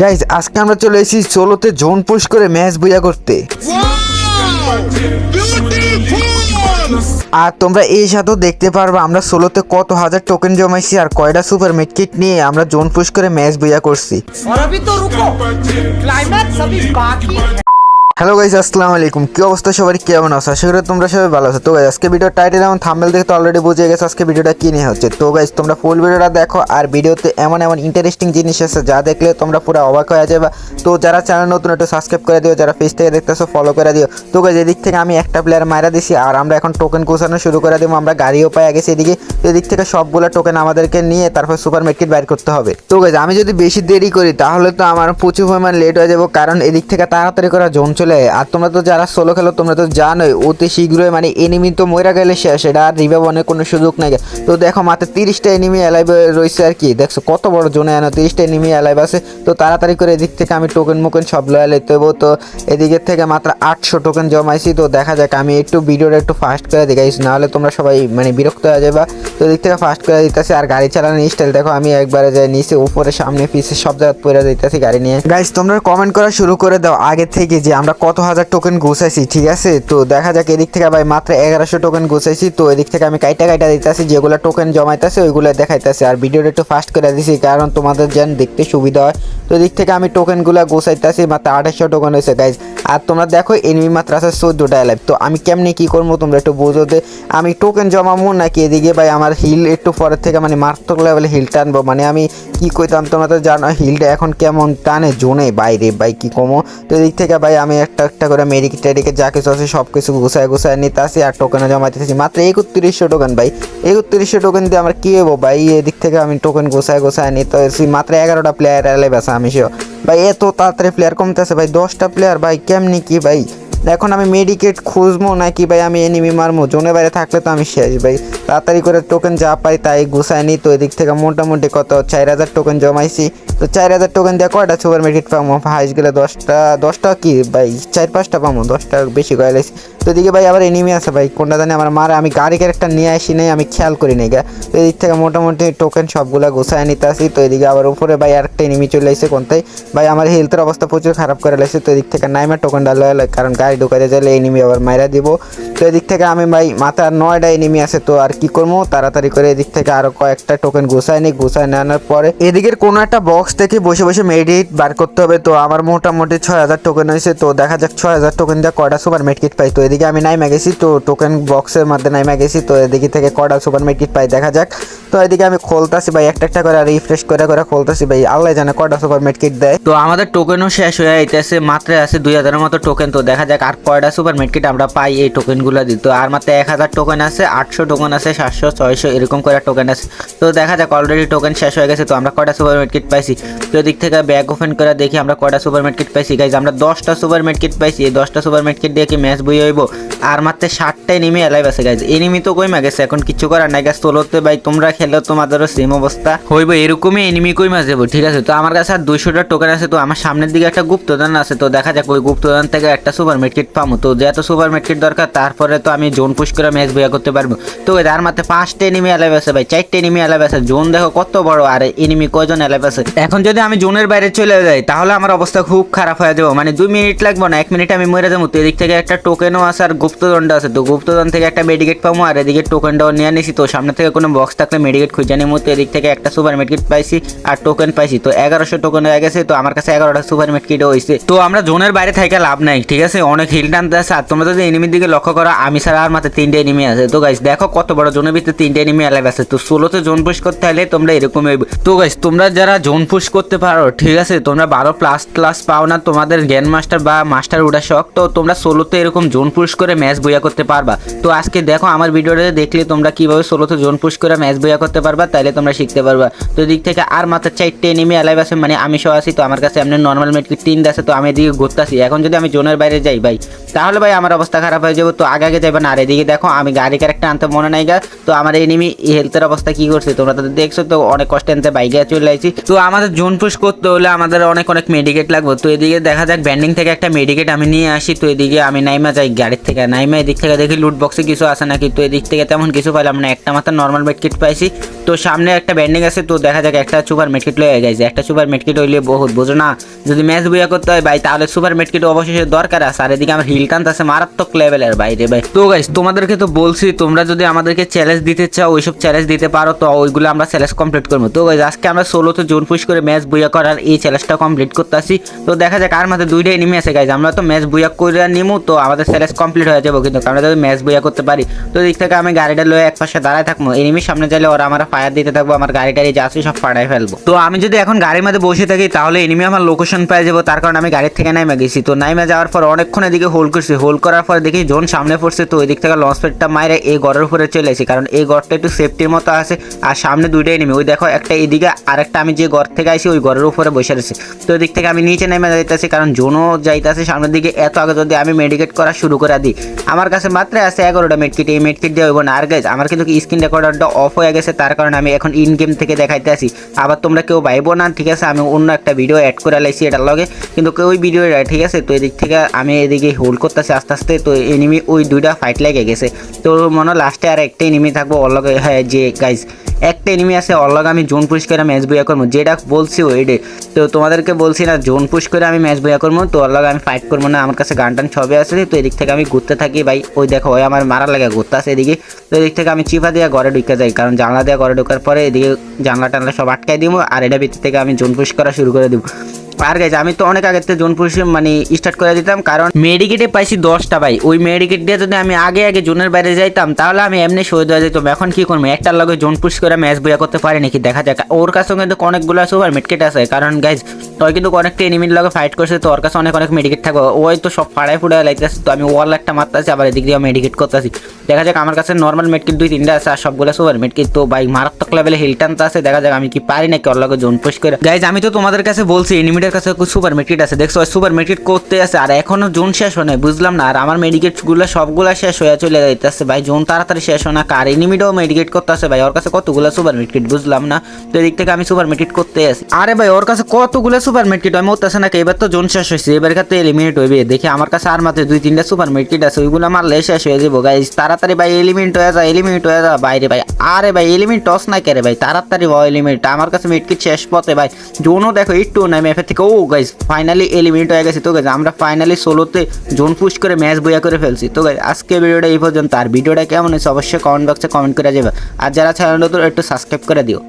Guys আজকে আমরা চলে এসেছি ষোলোতে জোন পুশ করে ম্যাচ বোঝা করতে। আর তোমরা এই সাথেও দেখতে পারবা, আমরা ষোলোতে কত হাজার টোকেন জমাইছি আর কয়টা সুপার মেডকিট নিয়ে আমরা জোন পুশ করে ম্যাচ বোঝা করছি। হ্যালো গাইজ আসসালামু আলাইকুম। কি অবস্থা সবাই কেমন আছো? আশা করি তোমরা সবাই ভালো আছো। তো গাইজ আজকে ভিডিও টাইটেল এবং থাম্বেল দেখে তো অলরেডি বুঝে গেছো আজকে ভিডিওটা কি নিয়ে হচ্ছে। তো গাইজ তোমরা ফুল ভিডিওটা দেখো আর ভিডিওতে এমন এমন ইন্টারেস্টিং জিনিস আছে যা দেখলে তোমরা পুরো অবাক হয়ে যাবে। তো যারা চ্যানেল নতুন, একটু সাবস্ক্রাইব করে দিও। যারা পেজ থেকে দেখতেছো ফলো করে দিও। তো গাইজ এদিক থেকে আমি একটা প্লেয়ার মারা দিছি আর আমরা এখন টোকেন গোছানো শুরু করে দেবো। আমরা গাড়িও পাই গেছি এদিকে তো এদিক থেকে সবগুলো টোকেন আমাদেরকে নিয়ে তারপর সুপার মার্কেট বাইর করতে হবে। তো গাইজ আমি যদি বেশি দেরি করি, তাহলে তো আমার প্রচুর পরিমাণ লেট হয়ে যাব। কারণ এদিক থেকে তাড়াতাড়ি করা জোন চলে, আর তোমরা তো যারা সোলো খেলো, তোমরা তো জানোই, অতি শীঘ্রই মানে এনিমি তো মরে গেলে শেষ, এটা আর রিভাইভ অনেক কোনো সুযোগ নেই। তো দেখো মাত্র তিরিশটা এনিমি অ্যালাইভ রয়েছে আর কি। দেখছ, কত বড় জোনে আনো, তিরিশটা এনিমি অ্যালাইভ আছে। তো তাড়াতাড়ি করে এদিক থেকে আমি টোকেন মোকেন সব লয়া হব তো এদিকের থেকে মাত্র আটশো টোকেন জমাইছি। তো দেখা যাক, আমি একটু ভিডিওটা একটু ফাস্ট করে দেখাইছি নাহলে তোমরা সবাই মানে বিরক্ত হয়ে যাবে তো এদিক থেকে ফাস্ট করে দিতেছি, আর গাড়ি চালানোর স্টাইল দেখো, আমি একবারে যাই নিচে, উপরে, সামনে, পিছে সব জায়গায় পড়ে দিতেছি গাড়ি নিয়ে। গাইস তোমরা কমেন্ট করা শুরু করে দাও, আগে থেকে যে আমরা কত হাজার টোকেন গুছাইছি, ঠিক আছে? তো দেখা যাক এদিক থেকে ভাই মাত্র এগারোশো টোকেন গুছাইছি, তো এদিক থেকে আমি কাইটা কাইটা দিতেছি, যেগুলো টোকেন জমাইতেছে, ওইগুলো দেখাইতেছে। আর ভিডিওটা একটু ফাস্ট করে দিছি, কারণ তোমাদের যেন দেখতে সুবিধা হয়। তো এদিক থেকে আমি টোকেনগুলো গোছাইতেছি, মাত্র আঠাশশো টোকেন হয়েছে গাইজ আর তোমরা দেখো এনিমি মাত্র আছে চোদ্দোটা লাইভ তো আমি কেমনি কি করব, তোমরা একটু বোঝো যে আমি টোকেন জমাবো নাকি এদিকে ভাই আমার হিল একটু পরের থেকে মানে মারাত্মক লেভেলে হিল টানবো? মানে আমি কি কইতাম তোমরা তো জানো হিলটা এখন কেমন টানে? জোনে বাইরে, ভাই, কি কমো? তো এদিক থেকে ভাই আমি একটা একটা করে মেরিক টেডিকে যা কিছু আছে সব কিছু গুছায় গুছায় নিতে আসি আর টোকেনে জমাইতেছি মাত্র একত্রিশশো টোকেন ভাই। একত্রিশশো টোকেন দিয়ে আমরা কি হব ভাই? এদিক থেকে আমি টোকেন গোছায় গোছায় নিতে আসি। মাত্র এগারোটা প্লেয়ার এলে বেসা আমি সেও ভাই, এত তাড়াতাড়ি প্লেয়ার কমতেছে ভাই, দশটা প্লেয়ার ভাই, কেমনি কি ভাই? এখন আমি মেডিকেট খুঁজবো নাকি ভাই? আমি এনিমি মারবো। জোনে বাইরে থাকলে তো আমি শেষ ভাই। তাড়াতাড়ি করে টোকেন যা পাই তাই গুছাই নি তো এদিক থেকে মোটামুটি কত? চার হাজার টোকেন জমাইছি। তো চার হাজার টোকেন দিয়ে কয়টা সুপার মেডিকেট পাবো হাইস গেলে দশটা দশটা কি ভাই? চার পাঁচটা পাবো দশটা বেশি করে কয়েলাইছি তো এদিকে ভাই আবার এনিমি আছে ভাই। কোনটা জানি আমার মারে। আমি গাড়ি ক্যারেক্টার নিয়ে আসি নাই, আমি খেয়াল করি নাই গা। তো এদিক থেকে মোটামুটি টোকেন সবগুলা গুছায় নিতে আসি তো এদিকে আবার উপরে ভাই আরেকটা এনিমি চলে আসছে কোনটাই। ভাই আমার হেলথের অবস্থা প্রচুর খারাপ করে লাগছে তো এদিক থেকে নাইমা টোকেনটা লয় লয় কারণ গাড়ি ঢুকাতে গেলে এনিমি আবার মাইরা দিব। তো এদিক থেকে আমি ভাই মাথার নয়টা এনিমি আছে, তো আর কি করব? তাড়াতাড়ি করে এদিক থেকে আরও কয়েকটা টোকেন গুছায় নিই গুছায় নেওয়ার পরে এদিকের কোনো একটা বক্স থেকে বসে বসে মেডিট বার করতে হবে। তো আমার মোটামুটি ছয় হাজার টোকেন হয়েছে, তো দেখা যাক ছয় হাজার টোকেন দিয়ে কয়টা সুপার মেডকিট পাই। তো এদিকে আমি নাইমা গেছি তো টোকেন বক্সের মধ্যে নাইমা গেছি তো এদিকে থেকে কয়টা সুপার মেডকিট পাই দেখা যাক। তো এদিকে আমি খোলতাছি ভাই, একটা একটা করে রিফ্রেশ করে করে খোলতাছি ভাই, আল্লাহ জানে কয়টা সুপার মেডকিট দেয়। তো আমাদের টোকেনও শেষ হয়ে আইতেছে মাত্র আছে দুই হাজারের মতো টোকেন তো দেখা যাক আর কয়টা সুপার মেডকিট আমরা পাই এই টোকেনগুলো তো আর মাত্র এক হাজার টোকেন আছে, আটশো টোকেন আছে, সাতশো, ছয়শো, এরকম করে টোকেন আছে। তো দেখা যাক অলরেডি টোকেন শেষ হয়ে গেছে, তো আমরা কয়টা সুপার মেডকিট পাইছি? তো দিক থেকে ব্যাগ ওপেন করে দেখি আমরা কয়টা সুপার মেডকিট পাইছি। গাইজ আমরা দশটা সুপার মেডকিট পাইছি, এই দশটা সুপার মেডকিট দিয়ে কি ম্যাচ বই হইব? আর মাত্র ষাটটা এনিমি অ্যালাইভ আছে গাইজ এনিমি তো কইমা গেছে, এখন কিছু করার নাই। গাছ তোলোতে ভাই, তোমরা খেলে, তোমাদেরও সেম অবস্থা। হইব, এরকমই এনিমি কইমা যাব, ঠিক আছে? তো আমার কাছে আর দুইশোটা টোকেন আছে, তো আমার সামনের দিকে একটা গুপ্তদান আছে, তো দেখা যাক ওই গুপ্তদান থেকে একটা সুপার মেডকিট পাবো তো যত সুপার মেডকিট দরকার, তারপরে তো আমি জোন পুশ করে ম্যাচ বইয়া করতে পারব। তো তার মাত্র পাঁচটা এনিমি অ্যালাইভ আছে ভাই, চারটে এনিমি অ্যালাইভ আছে। জোন দেখো কত বড়, আর এনিমি কয়জন অ্যালাইভ আছে? এখন যদি আমি জোনের বাইরে চলে যাই, তাহলে আমার অবস্থা খুব খারাপ হয়ে যাব। মানে দুই মিনিট লাগবে না, এক মিনিট আমি মরে যাব। তো এদিক থেকে একটা টোকেনও আছে আর গুপ্তদণ্ড আছে। তো গুপ্তদণ্ড থেকে একটা মেডিকেট পাবো আর এদিকে টোকেনটাও নিয়ে নিছি। তো সামনে থেকে কোনো বক্স থাকলে মেডিকেট খুঁজে নিবো তো এদিক থেকে একটা সুপার মেডকিট পাইছি আর টোকেন পাইছি। তো এগারোশো টোকেন হয়ে গেছে, তো আমার কাছে এগারোটা সুপার মেডকিটও হয়েছে তো আমরা জোনের বাইরে থেকে লাভ নাই, ঠিক আছে? অনেক হিল টানতে আছে, আর তোমরা যদি এনিমির দিকে লক্ষ্য করো, আমি ছাড়া আর মাত্র তিনটে এনিমি আছে। তো গাইস দেখো কত বড় জোনের ভিতরে তিনটে এনিমি অ্যালাইভ আছে। তো ষোলোতে জোন পুশ করতে হলে তোমরা এরকম তো গাইস তোমরা যারা জোন পুশ করতে পারো, ঠিক আছে, তোমরা বারো প্লাস ক্লাস পাও না, তোমাদের জ্ঞান মাস্টার বা মাস্টার উঠা শখ, তো তোমরা ষোলোতে এরকম জোন পুশ করে ম্যাচ বইয়া করতে পারবা। তো আজকে দেখো আমার ভিডিওটা দেখলে তোমরা কীভাবে ষোলোতে জোন পুশ করে ম্যাচ বইয়া করতে পারবা তাহলে তোমরা শিখতে পারবা। তো দিক থেকে আর মাত্র চারটে এনিমি অ্যালাইভ আছে মানে আমি সহ আছি, তো আমার কাছে এমনি নর্মাল মেটকে তিনটা আছে, তো আমি এদিকে ঘুরতে আসি এখন যদি আমি জোনের বাইরে যাই ভাই। তাহলে ভাই আমার অবস্থা খারাপ হয়ে যাবে, তো আগে আগে যাবে না। আর এদিকে দেখো, আমি গাড়ি ক্যারেক্টার আনতে মনে নাই গা। তো আমার এনিমি হেলথের অবস্থা কি করছে, তোমরা তো দেখছ তো, অনেক কষ্টে আনতে বাইকে চলে আসছি তো আমাদের জোন পুশ করতে হলে আমাদের অনেক অনেক মেডিকেট লাগবে। তো এদিকে দেখা যাক, ব্যান্ডিং থেকে একটা মেডিকেট আমি নিয়ে আসি। তো এদিকে আমি নাইমা যাই গাড়ির থেকে। নাইমা এদিক থেকে দেখি লুট বক্সে কিছু আছে নাকি। তো এদিক থেকে তেমন কিছু পাইলাম না। একটা মাত্র নর্মাল মেডকিট পাইছি। তো সামনে একটা ব্যান্ডিং আছে, তো দেখা যাক একটা সুপার মেডকিট লয়ে গেছে একটা সুপার মেডকিট হইলে বহুত, বোঝো না? যদি ম্যাচ বুয়া করতে হয় ভাই, তাহলে সুপার মেডকিট অবশেষে দরকার আছে। আর এদিকে আমার হিল আছে মারাত্মক লেভেলের বাইরে ভাই। তো গাইস তোমাদেরকে তো বলছি, তোমরা যদি আমাদেরকে চ্যালেঞ্জ দিতে চাও, ওইসব চ্যালেঞ্জ দিতে পারো, তো ওইগুলো আমরা চ্যালেঞ্জ কমপ্লিট করব। তো গাইস আজকে আমরা ষোলোতে জোন পুশ করে ম্যাচ বুয়া করার এই চ্যালেঞ্জটা কমপ্লিট করতে আসি তো দেখা যাক, আর মাঝে দুইটাই নিমে আছে গাইজ আমরা তো ম্যাচ বুয়া করে নিমু, তো আমাদের চ্যালেঞ্জ কমপ্লিট হয়ে যাব কিন্তু, আমরা যদি ম্যাচ বুয়া করতে পারি। তো দিক থেকে আমি গাড়িটা লয়ে এক পাশে দাঁড়ায় থাকব এনিমির সামনে যাইলে ওরা আমরা ফায়ার দিতে থাকব, আমার গাড়ি টাড়ি যা আছে সব ফাড়াই ফেলব। তো আমি যদি এখন গাড়ির মধ্যে বসে থাকি, তাহলে এনিমি আমার লোকেশন পেয়ে যাব, তার কারণে আমি গাড়ির থেকে নাইমে গেছি। তো নাইমে যাওয়ার পর অনেকক্ষণ এদিকে হোল্ড করছি। হোল্ড করার পর দেখি জোন সামনে পড়ছে, তো ওই দিক থেকে লঞ্চ প্যাডটা মাইরে এই ঘরের উপরে চলে এসেছি। কারণ এই ঘরটা একটু সেফটির মতো আছে, আর সামনে দুইটাই নেমে ওই দেখো একটা এদিকে আর একটা আমি যে ঘর থেকে আসি ওই ঘরের উপরে বসে রয়েছে। তো ওই দিক থেকে আমি নিচে নেমে যাইতেছি, কারণ জোনও যাইতেছে সামনের দিকে। এত আগে যদি আমি মেডিকেট করা শুরু করে দিই, আমার কাছে মাত্র আছে এগারোটা মেডকিট এই মেডকিট দিয়ে হইব না। আর গাইজ আমার কিন্তু স্ক্রিন রেকর্ডারটা অফ হয়ে গেছে, তার কারণে আমি এখন ইন গেম থেকে দেখাইতে আসি। আবার তোমরা কেউ ভাইবো না, ঠিক আছে? আমি অন্য একটা ভিডিও অ্যাড করে লাইছি এটার লগে। কিন্তু কেউ ওই ভিডিও ঠিক আছে? তো এদিক থেকে আমি এদিকে হোল্ড করতেছি, আস্তে আস্তে তো এনিমি ওই দুইটা ফাইট লেগে গেছে। তো মনে হয় লাস্টে আর একটা এনিমি থাকব, ওর লগে হ্যাঁ যে গাইজ একটা এনিমি আছে, ওর লগে আমি জোন পুশ করে ম্যাচ বইয়া করব। যেটা বলছি ওইডে। তো তোমাদেরকে বলছি না জোন পুশ করে আমি ম্যাচ বইয়া করব, তো ওর আমি ফাইট করব না, আমার কাছে গান টান ছবি আছে, তো এদিক থেকে আমি ঘুরতে থাকি ভাই। ওই দেখো, ওই আমার মারা লাগে ঘুরতে আসে এদিকে। তো এদিক থেকে আমি চিপা দিয়ে ঘরে ঢুকে যাই, কারণ জানলা দিয়ে ঘরে ঢোকার পরে এদিকে জানলা টানলা সব আটকাই দিব, আর এটা ভিতর থেকে আমি জোন পুশ করা শুরু করে দিব। আর গাইজ আমি তো অনেক আগের থেকে জোন পুশ মানে স্টার্ট করে দিতাম, কারণ মেডিকেটে পাইছি দশটা ভাই। ওই মেডিকেট দিয়ে যদি আমি আগে আগে জোনের বাইরে যাইতাম, তাহলে আমি এমনি শহীদ হয়ে যেতাম। এখন কি করব? একটার লগে জোন পুশ করে ম্যাচ বইয়া করতে পারি নাকি? দেখা যাক। ওর কাছে কিন্তু অনেকগুলো সুপার মেডকেট আছে। কারণ গাইজ ওই কিন্তু অনেকটা এনিমির লগে ফাইট করছে, তো ওর কাছে অনেক অনেক মেডিকেট থাকবে। ওই তো সব ফাড়াই ফুড়াই লাগতেছে তো আমি ওয়াল একটা মারতেছি, আবার এদিক দিয়ে মেডিকেট করতেছি। দেখা যাক, আমার কাছে নর্মাল মেডকিট দুই, তিনটা আছে, আর সবগুলো সুপার মেডকিট তো ভাই, মারাত্মক লেভেলে হিল টানতে আছে, দেখা যাক আমি কি পারি নাকি ওর লগে জোন পুশ করে। গাইজ আমি তো তোমাদের কাছে বলছি এনিমিটার কাছে সুপার মেডকিট আছে। দেখছ সুপার মেডকিট করতে আছে আর এখনও জোন শেষ হয় নাই, বুঝলাম না। আর আমার মেডিকেটগুলো সবগুলো শেষ হয়ে চলে যাইতেছে। ভাই জোন তাড়াতাড়ি শেষ হয় না। কার এনিমিটাও মেডিকেট করতে আছে ভাই? ওর কাছে কতগুলো সুপার মেডকিট বুঝলাম না। তো এদিক থেকে আমি সুপার মেডকিট করতে আসি আরে ভাই ওর কাছে কতগুলো সুপার মেডকিট আমি মরতেছে নাকি এবার তো জোন শেষ হয়েছে এবার কাছে এলিমিনেট হইবে। দেখি আমার কাছে আর মাত্র দুই তিনটা সুপার মেডকিট আছে ওইগুলো মারলে শেষ হয়ে যাব গাইজ তাড়াতাড়ি ভাই এলিমিনেট হয়ে যা এলিমিনেট হয়ে যা। বাইরে ভাই আরে ভাই এলিমিনেট টস না কেরে ভাই তাড়াতাড়ি ভাই এলিমিনেট আমার কাছে মেডকিট শেষ পথে ভাই। জোনও দেখো একটু নাই থেকে ও গাইজ ফাইনালি এলিমিনেট হয়ে গেছে তো গাইজ আমরা ফাইনালি ষোলোতে জোন পুশ করে ম্যাচ বইয়া করে ফেলছি তো গাইজ আজকে ভিডিওটা এই পর্যন্ত। আর ভিডিওটা কেমন হয়েছে অবশ্যই কমেন্ট বক্সে কমেন্ট করে যাবে আর যারা চ্যানেল তো একটু সাবস্ক্রাইব করে দিও।